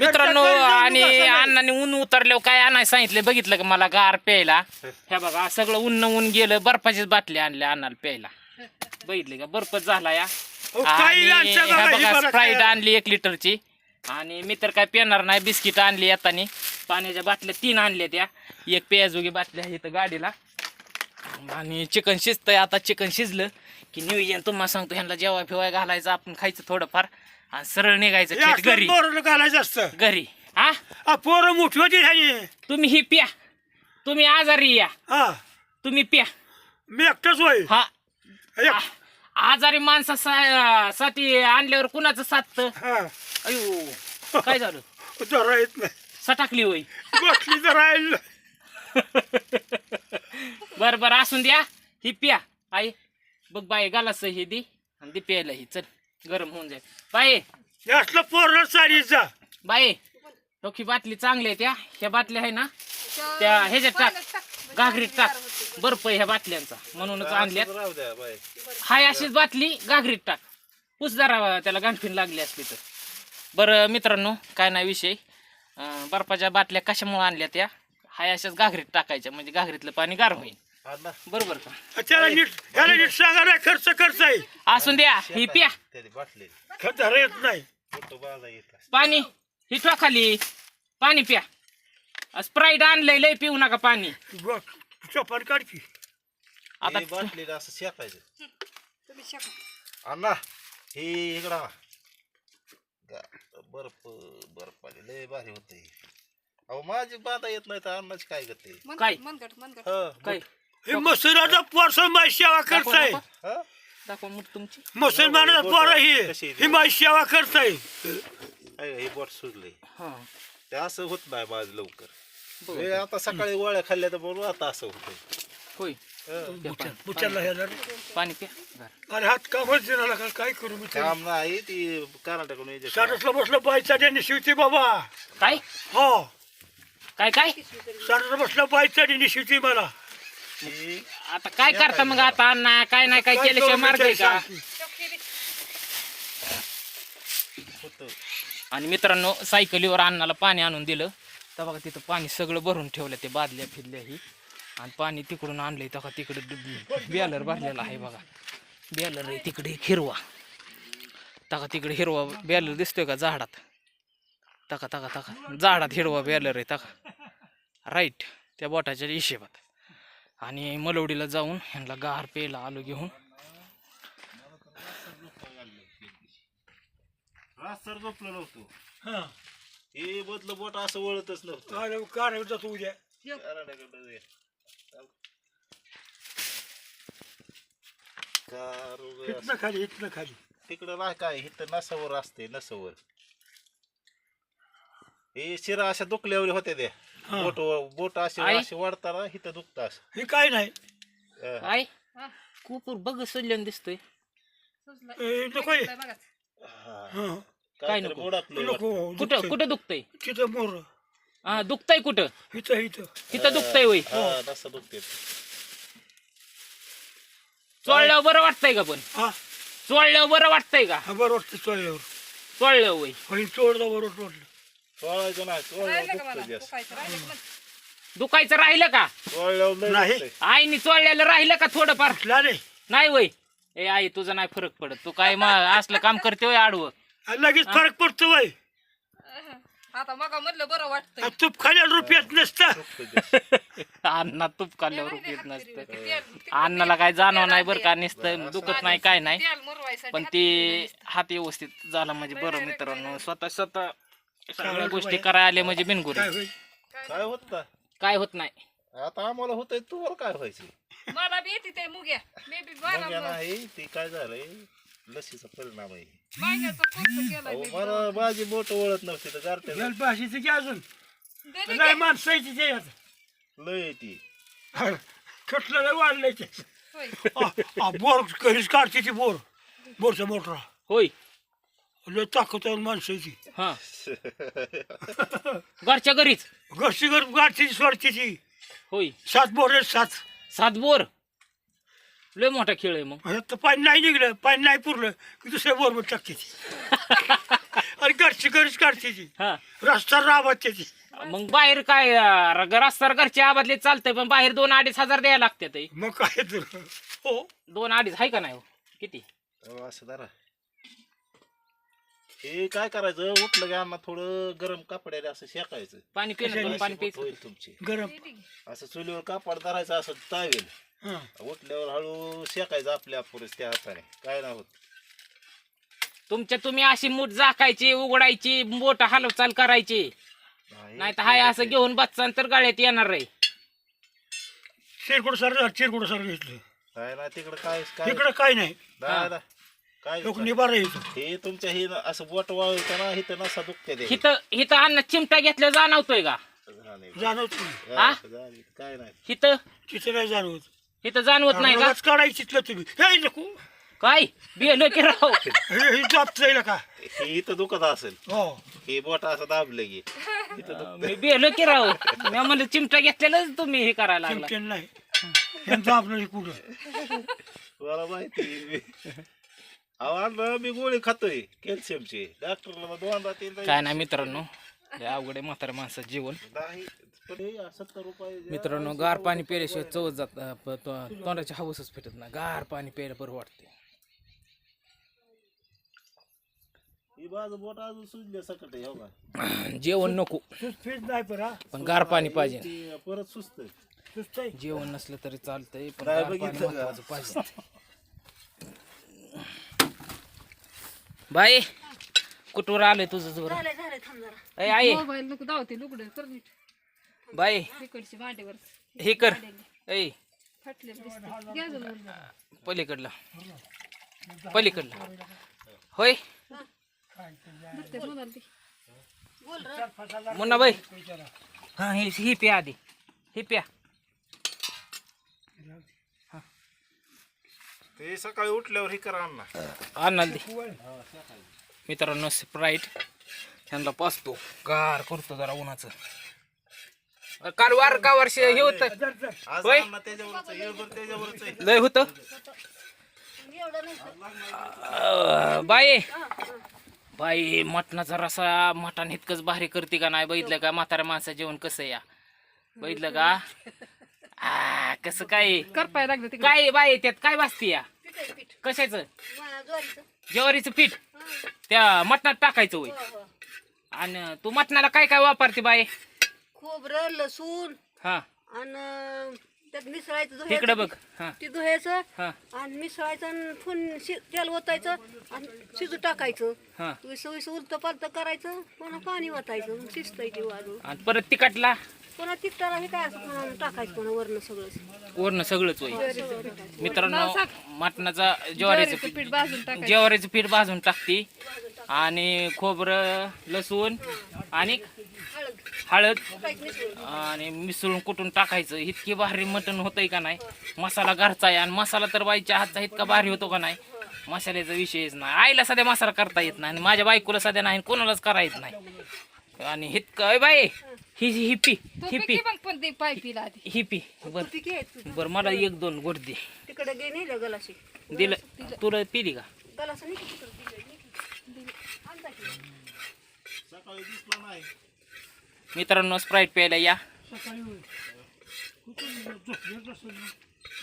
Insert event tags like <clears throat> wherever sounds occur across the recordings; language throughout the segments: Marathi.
मित्रांनो आणि. अण्णाने ऊन उतरल्यावर काय आणायला सांगितलं? बघितलं का मला गार प्यायला? हे बघा सगळं ऊन ऊन गेलं बर्फाचीच बाटली आणल्या अण्णाला प्यायला. बघितले का? बर्फच झाला या. आणि बघा, ही स्प्राईट. आणली एक लिटरची. आणि मी तर काय पिणार नाही बिस्किट आणली येतानी. पाण्याच्या बाटल्या तीन आणल्या त्या एक पेयाजोगी बाटल्या आहे इथं गाडीला. आणि चिकन शिजतंय. आता चिकन शिजलं की नियोजन तुम्हाला सांगतो ह्यांना जेव्हा फिवाय घालायचं आपण खायचं थोडंफार. आणि सरळ निघायचं थेट घरी. पोराला घालायचं असतं. घरी. हा? आ, पोरं मोठी होती ह्यानी. तुम्ही ही प्या. तुम्ही आजारी या. हा. तुम्ही प्या. मी एकटाच होय. हा. एक- आजारी माणसासाठी आणल्यावर कुणाचं साधतं? हा. अयो काय झालं? जरा येत नाही. सटाकली होई बसली तर राहील बर बर असून द्या. ही प्या. आई बघ बाई गालास ही दी आणि ती प्यायला ही. चल. गरम होऊन जाईल. बाई. असलं पोरं चालीचा बाई डोकी बाटली चांगली आहे त्या. ह्या बाटल्या आहे ना त्या ह्याच्यात टाक. घागरीत टाक. बर्फ आहे ह्या बाटल्यांचा. म्हणूनच आणल्यात. राहू द्या बाय हाय अशीच बाटली घागरीत टाक. पुस जरा त्याला गांठीन लागली असली तर. बरं मित्रांनो काय नाही विषय. अं, बर्फाच्या बाटल्या कशामुळे आणल्या त्या? हाय अशाच घागरीत टाकायच्या म्हणजे घागरीतलं पाणी गार होईल. बरोबर का? त्याला नीट नीट सांगा नाही खर्च खर्च आहे. असून द्या ही प्या. त्याची बाटली खर्च धरा येत नाही. फोटो बाळा येत पाणी ही ठेवा खाली. पाणी प्या. स्प्राईट आणलंय लय पिऊ नका पाणी. बघ चपान काढ की. आता आता बाटलीला असं शेकायचं. अण्णा हे इकडं आणा. गा- बर्फ बर्फ आली लय भारी होते अहो माझी बाधा येत नाही तर अण्णाची काय करते काय? मनगट मनगट. काय? हे मुसलमानाचा पोर सण माझी सेवा करताय. दाखवा, हा? तुमची. मुसलमानाचा पोर ही. आहे ती? ही माझी सेवा करताय. आहे, हे बोट सुजले हा. ते असं होत नाही माझं लवकर. बघा. हे आता सकाळी गोळ्या खाल्ल्या तर बरोबर आता असं होतंय. होय. प्या पाणी. बुचाला ह्याला पाणी प्या. बरं. अरे हात कामच देणार का? काय करू मी तरी? काम नाही ती कर्नाटकडून. सारसला बसलं बाईचा त्यांनी शिवते बाबा. काय? हो. काय काय? सारसला बसलं बाईचा त्यांनी शिवते मला. आता काय करता मग आता अण्णा? काय नाही काय काय केल्याशिवाय मार्ग आहे का? होतं आणि मित्रांनो सायकलीवर अण्णाला पाणी आणून दिलं. तर बघा तिथं पाणी सगळं भरून ठेवलं ते बादल्या फिरल्या ही. आणि पाणी तिकडून आणलंय तर तिकडे बॅलर भरलेला आहे बघा. बॅलर आहे तिकडे हिरवा. तका तिकडे हिरवा बॅलर दिसतोय का झाडात? तका तका तका झाडात हिरवा बॅलर आहे तका राईट त्या बोटाच्या हिशेबात. आणि मलवडीला जाऊन ह्यांना गार प्यायला आलो घेऊन. रास्तर झोपलं नव्हतं. हा. हे बदलं बोट असं वळतच नव्हतं. जातो उद्या. इथनं खाली इथनं खाली. तिकडं नाही काय इथं नसावर असते नसावर. हे शिरा अशा दुखल्यावर होते ते हा. बोट बोट असे आई? असे वाढताना इथं दुखतं असं. हे काय नाही. अं, काय कुपूर बघ सल्ल्यान दिसतोय. ए, नको हे. हा. हा. काय काहीतरी नको? बुडातलं नको कुठं दुखतंय. कुठं दुखतंय? तिथं मोर. हा दुखतंय कुठं? इथं इथं. तिथं दुखतंय होय. हा नसं दुखते चोळल्यावर बरं वाटतंय का पण? हा. चोळल्यावर बरं वाटतंय का? हा बरं वाटतं चोळल्यावर. चोळलं आणि चोळदा बरोबर वाटलं. चोळायचं नाही चोळल्यावर दुखतं जास्त. दुखायचं राहिलं का चोळल्यावर लय नाही. दुखतंय. आईने चोळल्याला राहिलं का थोडंफार? नाही नाही होय ए आई तुझं नाही फरक पडत. तू काय मग असलं काम करते होय आडवं. लगेच फरक पडतो बाई आता मग म्हणलं बरं वाटतंय. आणि तूप खाल्याला रुपयात नसतं. दुखतं जास्त. अण्णा तूप खाल्ल्यावर येत नसतं. अण्णाला काय जाणव नाही बरं का नुसतं दुखत नाही काय नाही. पण ते हात व्यवस्थित झाला म्हणजे बरं मित्रांनो. स्वतः स्वतः सगळ्या गोष्टी करायला आले म्हणजे बिनगुर काय होईल? काय होत काय होत नाही. आता आम्हाला होतंय तुम्हाला काय व्हायचं? मला बी येते ते मुग्या. मी बी मग. बारा नाही ती काय झालंय? लसीचा परिणाम आहे. महिन्याचा कोर्स केला अहो मी मला माझी बोट वळत नव्हती तर भाषेचं की अजून. दे दे नाही दे. माणसाची ते आता लय आहे ती. खटलं नाही वाढलंय ते. होय. आ, आ, बोर कधीच काढते ती बोर. बोरचा मोठा होय. लय ताकद आहे माणसाची. हा. <laughs> घरच्या घरीच? घरची घर सोडते ती होय. सात बोर सात. सात बोर? लय मोठा खेळ आहे मग. आता पाणी नाही निघलं पाणी नाही पुरलं की दुसऱ्या बोरमध्ये टाकते <laughs> आणि घरची घरीच काढते ती. हा. रस्ता राबत त्याची मग बाहेर काय अं, रस्त्यावर घरच्या आबादले चालतंय पण बाहेर दोन अडीच हजार द्यायला लागतात मग काय तर. हो. दोन अडीच आहे का नाही हो? किती? असं धरा. हे काय करायचं? उठलं की अण्णा थोडं गरम कापड्याने असं शेकायचं. पाणी पिणं पाणी होईल तुमची? गरम. असं चुलीवर कापड धरायचं असं तावेल हा. उठल्यावर हळू शेकायचं आपल्या पुरेस त्या हाताने. काय नाही होत. तुमच्या तुम्ही अशी मूठ झाकायची उघडायची बोट हालचाल करायची. नाही तर हाय असं घेऊन बच्चान तर गाळ्यात येणार रे. चिरकुड सर चिरकुड सर घेतलं. काय नाही तिकडं काय काय इकडं काय नाही. नाही. काय लोक निबार येतो हे तुमच्या हे न- असं बोट इथं नसा दुखते ते. हिथं हिथं अन्न चिमटा घेतलं जाणवतोय का. जाणवत नाही हा? काय नाही. हिथं? तिथे नाही जाणवत. हिथं जाणवत नाही का? रगाच काढायची तिथलं तुम्ही. हे नको काय? बिहलो की राव. हे हे जात जाईल का? हे इथं दुखत असेल. हो. हे बोट असं दाबलं की. इथं दुखतं. मी बिहलो की राव. मी म्हणलं चिमटा घेतलेलंच तुम्ही हे करायला लागला. नाही. यांचं आपलं हे कुठं. मला माहिती अहो मी गोळी खातोय कॅल्शियमची. डॉक्टरला दोनदा तीनदा काय नाही मित्रांनो लय अवघड आहे माणसाचं जीवन. नाही पण हे सत्तर रुपये द्या. मित्रांनो गार पाणी प्यायल्याशिवाय चवच जात अं, प- तो- तोंडाची हवसच फिटत नाही. गार पाणी प्यायला बरं वाटते ही बाजू बोट अजून सुजल्या सकट आहे हो का? <clears throat> जेवण नको. नाही हा. पण गार पाणी पाहिजे. ते परत सुस्त सुस्त आहे जेवण नसलं तरी चालतंय पण नाही गार पाणी बघितलं का? महत्वाचं पाहिजे. <laughs> बाई कुठवर आलंय तुझं जोर? अय आई. मोबाईल नको धावते लुगडं कर नीट. बाई. तिकडची मांडीवर हे कर. ऐ फाटले वर. पलीकडला. पलीकडला. होय. मुन्ना बाई. हा ही ही प्या आधी. ही प्या. ते सकाळी उठल्यावर हे करा अण्णा. दे. मित्रांनो स्प्राईट ह्यांना पाचतो. गार करतो जरा उन्हाचं. काल वार का वर्ष हे होत. आज होय. अण्णा त्याच्यावरच येळभर त्याच्यावरच आहे. लय होत? बाई. बाई मटणाचा रसा मटण इतकंच भारी करते का नाही? बघितलं का? म्हाताऱ्या माणसा जेवण कसं या? बघितलं का? आ, कसं काय? करपाय लागलं तिकडे. काय बाई त्यात काय वाजते या? कशाचं? ज्वारीचं पीठ? त्या मटणात टाकायचं होय. आणि तू मटणाला काय काय वापरते बाई खोबरं लसूण हा. आणि त्यात मिसळायचं तिकडं धुयाचं बघ. हा. ते धुयाचं हा. आणि मिसळायचं आणि फुन शि तेल ओतायचं आणि शिजू टाकायचं. हा. विसं विसं उलतं पालतं करायचं पुन्हा पाणी ओतायचं शिजतंय ते वाजून आणि परत तिखटला? पुन्हा तिखटाला हे काय असं पुन्हा टाकायचं पुन्हा वरण सगळंच? वरण सगळंच होय मित्रांनो मटणाचा ज्वारीचं ज्वारीचं पीठ पीठ भाजून टाकायचं. ज्वारीचं पीठ भाजून टाकते. आणि खोबरं लसूण आणि हळद. आणि मिसळून कुटून टाकायचं. इतकी भारी मटण होतंय का नाही? मसाला घरचा आहे. आणि मसाला तर बाईच्या हातचा इतका भारी होतो का नाही? मसाल्याचा विषयच नाही. आईला सध्या मसाला करता येत नाही आणि माझ्या बायकोला सध्या नाही आणि कोणालाच करा येत नाही. आणि अय बाई! ही ही पी ही पी मग पण ते पाय पिला आधी. ही पी बर बर मला एक दोन गोट दे. तिकडे गे नाही गलाशी. दिलं. तुला. पिली का? गलास मित्रांनो स्प्राईट प्यायला या. सकाळी होईल. कुठून झोपलेलं असतं ना,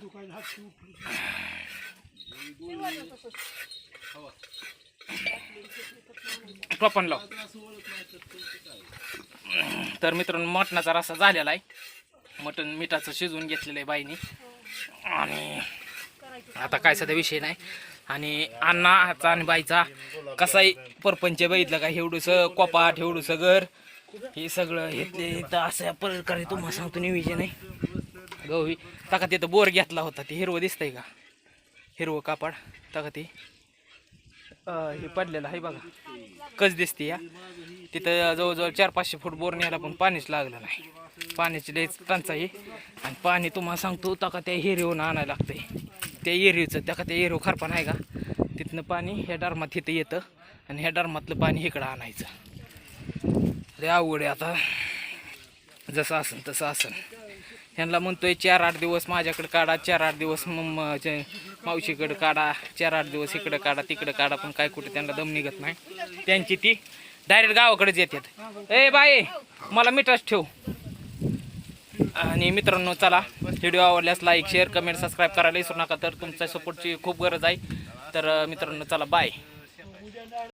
दुखायला हात शिव उठले. टोपण लाव तर मित्रांनो मटणाचा रसा झालेला आहे. मटण मिठाचं शिजवून घेतलेलं आहे बाईनी. आणि आता काय सध्या विषय नाही. आणि अण्णाचा आणि बाईचा कसाही परपंच बघितलं का? एवढंसं कोपाट एवढंसं घर. हे सगळं घेतले. तर असं प्रकारे तुम्हाला सांगतो नियोजन आहे. गहू तका तिथं बोर घेतला होता. ते हिरवं दिसतंय का? हिरवं कापड. तका ते. हे पडलेलं आहे बघा. कच दिसते या? तिथं जवळजवळ चार पाचशे फूट बोर न्यायला पण पाणीच लागलं नाही पाण्याची लयच टंचाई आणि पाणी तुम्हाला सांगतो तका त्या हिरीवून आणायला लागतंय. त्या एरीचं त्या का त्या एरीव खरपण आहे का? तिथनं पाणी ह्या डरमात तिथं येतं आणि ह्या डरमातलं पाणी इकडं आणायचं. अरे आवड आहे आता. जसं असन तसं असन. ह्यांना म्हणतोय चार आठ दिवस माझ्याकडे काढा चार आठ दिवस मग मावशीकडं काढा चार आठ दिवस इकडं काढा तिकडं काढा पण काय कुठे त्यांना दम निघत नाही. त्यांची ती डायरेक्ट गावाकडेच येतात. ए बाई मला मिठाच ठेव. आणि मित्रांनो चला व्हिडिओ आवडल्यास लाईक शेअर कमेंट सबस्क्राईब करायला विसरू नका. तर तुमच्या सपोर्टची खूप गरज आहे. तर मित्रांनो चला बाय